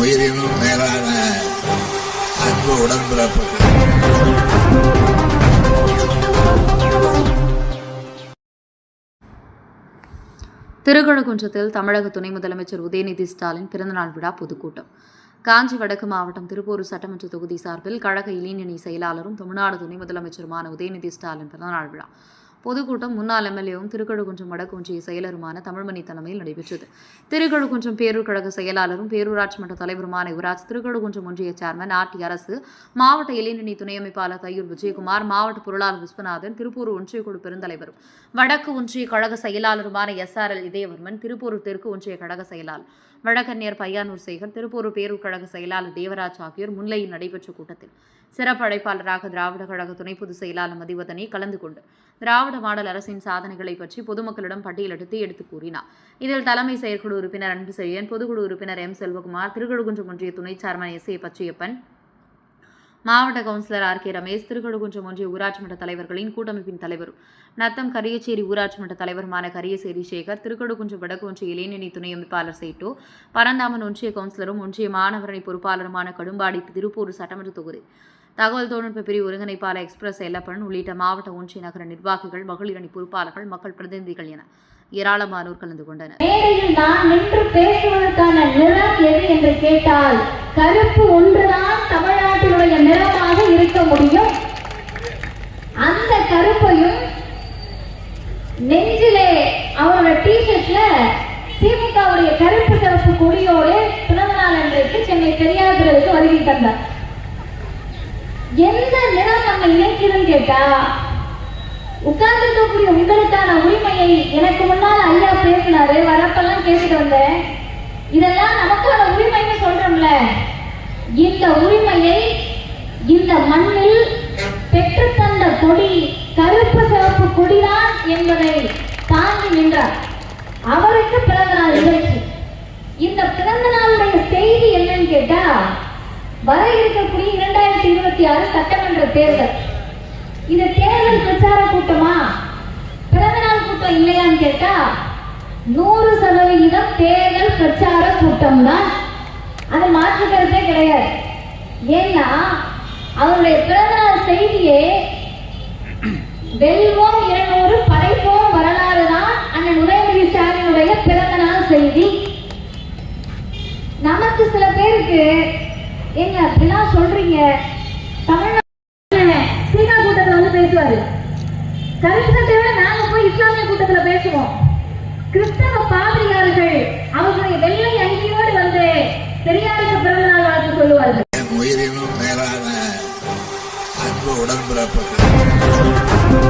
உயிரினும் மேலான அன்பு உடன்பிறப்பு திருக்கழுக்குன்றத்தில் தமிழக துணை முதலமைச்சர் உதயநிதி ஸ்டாலின் பிறந்தநாள் விழா பொதுக்கூட்டம். காஞ்சி வடக்கு மாவட்டம் திருப்பூர் சட்டமன்ற தொகுதி சார்பில் கழக இளைஞணி செயலாளரும் தமிழ்நாடு துணை முதலமைச்சருமான உதயநிதி ஸ்டாலின் பிறந்தநாள் விழா. பொதுக்கூட்டம் முன்னாள் எம்எல்ஏவும் திருக்கழுக்குன்றம் வடக்கு ஒன்றிய செயலருமான தமிழ்மணி தலைமையில் நடைபெற்றது. திருக்கழுக்குன்றம் பேரூர் கழக செயலாளரும் பேரூராட்சி மன்ற தலைவருமான யுவராஜ் திருக்கழுக்குன்றம் ஒன்றிய சேர்மன் ஆர்டி அரசு மாவட்ட இளைஞணி துணை அமைப்பாளர் தையூர் விஜயகுமார் மாவட்ட பொருளாளர் விஸ்வநாதன் திருப்பூர் ஒன்றிய குழு பெருந்தலைவரும். வடக்கு ஒன்றிய கழக செயலாளருமான S R L Idhayavarman Tiruppur தெற்கு ஒன்றிய கழக செயலாளர் வழக்கறிஞர் பையானூர் சேகர் திருப்பூர் பேரூர் கழக செயலாளர் தேவராஜ் ஆகியோர் முன்னையில் நடைபெற்ற கூட்டத்தில். சிறப்பு அழைப்பாளராக திராவிட கழக துணை பொதுச் செயலாளர் மதிவதனை கலந்து கொண்டு திராவிட மாடல் அரசின் சாதனைகளை பற்றி பொதுமக்களிடம் பட்டியலிட்டு எடுத்துக் கூறினார். இதில் தலைமை செயற்குழு உறுப்பினர் அன்புசெழியன் பொதுக்குழு உறுப்பினர் எம் செல்வகுமார் திருக்கழுகுன்றம் ஒன்றிய துணை சேர்மன் எஸ் ஏ பச்சையப்பன் மாவட்ட councillor R K Ramesh Thirukalukundram ஒன்றிய ஊராட்சி மன்ற தலைவர்களின் கூட்டமைப்பின் தலைவரும் நத்தம் கரியச்சேரி ஊராட்சி மன்ற தலைவருமான கரியசேரி சேகர் திருக்கழுகுன்றம் வடக்கு ஒன்றிய இளைஞணி துணை அமைப்பாளர் சேட்டோ பரந்தாமன் ஒன்றிய கவுன்சிலரும் ஒன்றிய மாணவரணி பொறுப்பாளருமான கடும்பாடி திருப்பூர் சட்டமன்ற தொகுதி தகவல் தொழில்நுட்ப பிரிவு ஒருங்கிணைப்பாளர் எக்ஸ்பிரஸ் எல்லப்பன் உள்ளிட்ட மாவட்ட ஒன்றிய நகர நிர்வாகிகள் மகளிர் அணி பொறுப்பாளர்கள் மக்கள் பிரதிநிதிகள் என ஏராளமானோர் கலந்து கொண்டனர். மேடையில் நான் நின்று பேசுவதற்கான நிறம் எது என்று கேட்டால் கருப்பு ஒன்றுதான் தமிழ்நாட்டினுடைய நிறமாக இருக்க முடியும். அந்த கருப்பையும் நெஞ்சிலே அவரோட டிஷர்ட்ல திமுகவுடைய கருப்பு சிவப்பு கொடியோடு பிறந்த நாள் அன்றைக்கு சென்னை பெரியார் திடலுக்கு வருகை தந்தார். எந்த நிறம் நம்ம இணைக்குதுன்னு கேட்டா உட்கார்ந்துருக்கக்கூடிய உங்களுக்கான உரிமையை எனக்கு முன்னால் ஐயா பேசினாரு. வரப்பெல்லாம் கேட்டுட்டு வந்தேன். இதெல்லாம் நமக்கான உரிமை இந்த உரிமையை இந்த மண்ணில் பெற்றுத்தந்த கொடி கருப்பு சிவப்பு கொடிதான் என்பதை தாங்கி நின்றார். அவருக்கு பிறந்த நாள் நிகழ்ச்சி. இந்த பிறந்த நாளுடைய செய்தி என்னன்னு கேட்டா வர இருக்கக்கூடிய இரண்டாயிரத்தி இருபத்தி ஆறு சட்டமன்ற தேர்தல். இது தேர்தல் பிரச்சார கூட்டமா? பிறந்தநாள் கூட்டம் இல்லையான்னு கேட்டா நூறு சதவிகிதம் தேர்தல் பிரச்சார கூட்டம் தான் ஏன்னா அவருடைய பிறந்தநாள் செய்தியே வெல்வோம் இருநூறு படைப்போம் வரலாறு தான் அண்ணன் உதயநிதி ஸ்டாலினுடைய பிறந்தநாள் செய்தி. நமக்கு சில பேருக்கு ஏங்க அப்படிலாம் சொல்றீங்க தமிழ்நாடு சீனா கூட்டத்தில் வந்து பேசுவாரு. கருத்தத்தை விட நாங்க போய் இஸ்லாமிய கூட்டத்துல பேசுவோம். கிறிஸ்தவ பாதிரியார்கள் அவர்களுடைய வெள்ளை அங்கியோடு வந்து अलग बुरा पकड़ा